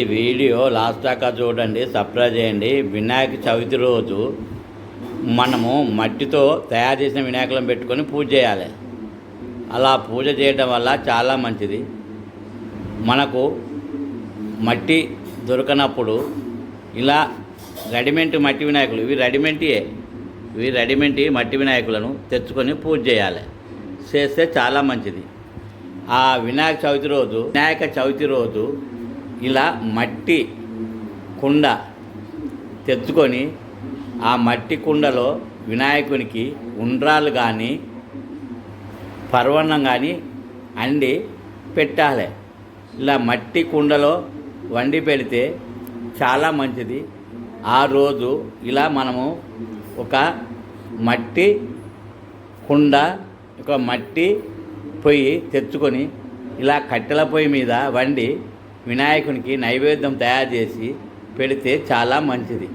ఈ video last దాకా చూడండి సబ్స్క్రైబ్ చేయండి. వినాయక చవితి రోజు మనము మట్టితో తయారు చేసిన వినాయకులను పెట్టుకొని పూజ చేయాలి. అలా పూజ చేయడం వల్ల చాలా మంచిది. మనకు మట్టి దొరకనప్పుడు ఇలా రెడీమేడ్ మట్టి వినాయకులు ఇవి రెడీమేడ్యే. ఇవి రెడీమేడ్ మట్టి వినాయకులను తెచ్చుకొని పూజ చేయాలి. చేస్తే చాలా మంచిది. ఆ వినాయక చవితి రోజు వినాయక చవితి రోజు ఇలా మట్టి కుండ తెచ్చుకొని ఆ మట్టి కుండలో వినాయకునికి ఉండ్రాలు కానీ పర్వన్నం కానీ అండి పెట్టాలి. ఇలా మట్టి కుండలో వండి పెడితే చాలా మంచిది. ఆ రోజు ఇలా మనము ఒక మట్టి కుండ ఒక మట్టి పొయ్యి తెచ్చుకొని ఇలా కట్టెల పొయ్యి మీద వండి వినాయకునికి నైవేద్యం తయారు చేసి పెడితే చాలా మంచిది.